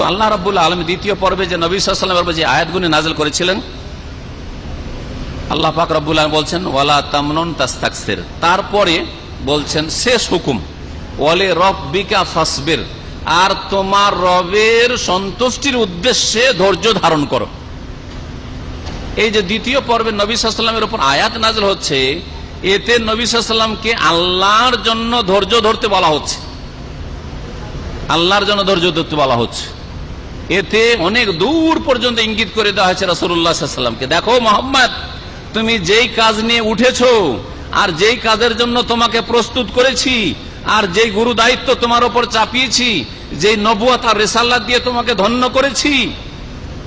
তো আল্লাহ রাবুল আলম দ্বিতীয় পর্বে যে নবী সাল্লামের যে আয়াতগুলি নাজল করেছিলেন, আল্লাহ পাক রব্বুল বলছেন, ওয়ালা তামনন তাস্তাকসের। তারপরে বলছেন, শেষ হুকুম, ওয়ালে রব্বিকা ফাসবির। আর তোমার রবের সন্তুষ্টির উদ্দেশ্যে ধৈর্য ধারণ করো। এই যে দ্বিতীয় পর্বে নবী সাল্লামের উপর আয়াত নাজল হচ্ছে, এতে নবী সাল্লামকে আল্লাহর জন্য ধৈর্য ধরতে বলা হচ্ছে। আল্লাহর জন্য ধৈর্য ধরতে বলা হচ্ছে। এতে অনেক দূর পর্যন্ত ইঙ্গিত করে দেওয়া হয়েছে রসুল্লাহামকে দেখো মোহাম্মদ, তুমি যেই কাজ নিয়ে উঠেছ, আর যেই কাজের জন্য তোমাকে প্রস্তুত করেছি, আর যেই গুরু দায়িত্ব তোমার ওপর চাপিয়েছি, যেই নবুয়া তার রেসাল্লাহ দিয়ে তোমাকে ধন্য করেছি,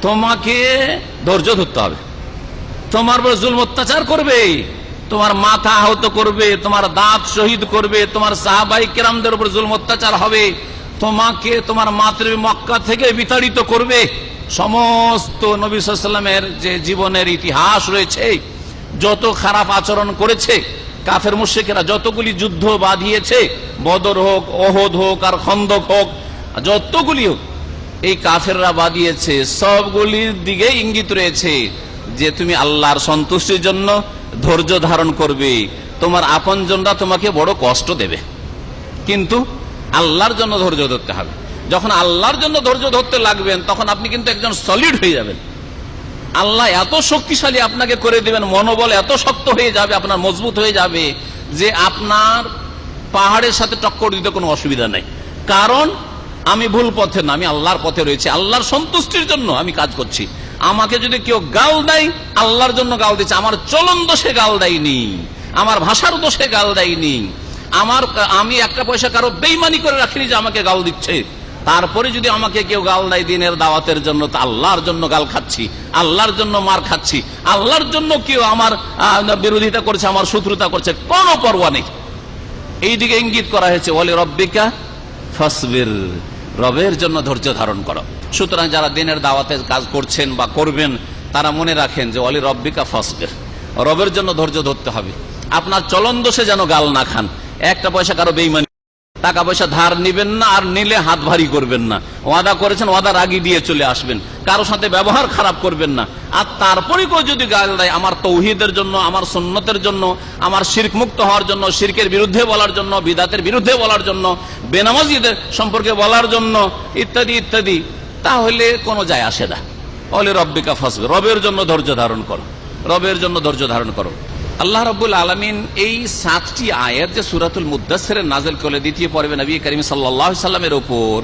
তোমাকে ধৈর্য ধরতে হবে। তোমার উপর জুল অত্যাচার করবে, তোমার মাথা আহত করবে, তোমার দাঁত শহীদ করবে, তোমার সাহাবাই কেরামদের উপর জুল অত্যাচার হবে। তোমাকে তোমার মাতৃ মক্কা থেকে বিতাড়িত করবে। সমস্ত নবী সাল্লামের যে জীবনের ইতিহাস রয়েছে, যত খারাপ আচরণ করেছে, কাফের মুশেকেরা যতগুলি যুদ্ধ বাঁধিয়েছে, বদর হোক অহদ হোক আর খন্দক হোক, যতগুলি হোক, এই কাফেররা বাঁধিয়েছে। সবগুলির দিকে ইঙ্গিত রয়েছে যে তুমি আল্লাহর সন্তুষ্টির জন্য ধৈর্য ধারণ করবে। তোমার আপনজনরা তোমাকে বড় কষ্ট দেবে। কিন্তু আল্লাহর জন্য ধৈর্য ধরতে হবে। যখন আল্লাহর জন্য ধৈর্য ধরতে লাগবেন, তখন আপনি কিন্তু একজন সলিড হয়ে যাবেন। আল্লাহ এত শক্তিশালী আপনাকে করে দেবেন, মনোবল এত শক্ত হয়ে যাবে, আপনার মজবুত হয়ে যাবে, যে আপনার পাহাড়ের সাথে টক্কর দিতে কোনো অসুবিধা নাই। কারণ, আমি ভুল পথে না, আমি আল্লাহর পথে রয়েছি। আল্লাহর সন্তুষ্টির জন্য আমি কাজ করছি। আমাকে যদি কেউ গাল দেয়, আল্লাহর জন্য গাল দিচ্ছে। আমার চলন দোষে গাল দেয়নি। আমার ভাষার দোষে গাল দেয়নি। আমার, আমি একটা পয়সা কারও বেইমানি করে রাখিনি যে আমাকে গাল দিচ্ছে। তারপরে যদি আমাকে কেউ গাল দেয় দিনের দাওয়াতের জন্য, তা আল্লাহর জন্য গাল খাচ্ছি, আল্লাহর জন্য মার খাচ্ছি, আল্লাহর জন্য কেউ আমার বিরোধিতা করছে, আমার শত্রুতা করছে, কোনো পরোয়া নেই। এইদিকে ইঙ্গিত করা হয়েছে বলে রব্বিকা ফসবির রবের জন্য ধৈর্য ধারণ করো। সুতরাং যারা দিনের দাওয়াতে কাজ করছেন বা করবেন, তারা মনে রাখেন যে অলি রব্বিকা ফসবির রবের জন্য ধৈর্য ধরতে হবে। আপনার চলন দোষে যেন গাল না খান। একটা পয়সা কারও বেইমানি। টাকা পয়সা ধার নিবেন না আর নিলে হাত ভারী করবেন না। ওয়াদা করেছেন, ওয়াদা রাগি দিয়ে চলে আসবেন। কারোর সাথে ব্যবহার খারাপ করবেন না। আর তারপরে কেউ যদি গাল দেয়, আমার তৌহিদের জন্য, আমার সন্ন্যতের জন্য, আমার শির্ক মুক্ত হওয়ার জন্য, শির্কের বিরুদ্ধে বলার জন্য, বিদাতের বিরুদ্ধে বলার জন্য, বেনামাজিদের সম্পর্কে বলার জন্য, ইত্যাদি ইত্যাদি, তাহলে কোনো যায় আসে না। বলে রব্বিকা ফসবে রবের জন্য ধৈর্য ধারণ করো। রবের জন্য ধৈর্য ধারণ করো। আল্লাহ রবুল আলমিন এই সাতটি আয়ের যে সুরাতুল মুদাসের নাজেল করলে দ্বিতীয় পর্বে নবী করিম সাল্লাহ সাল্লামের ওপর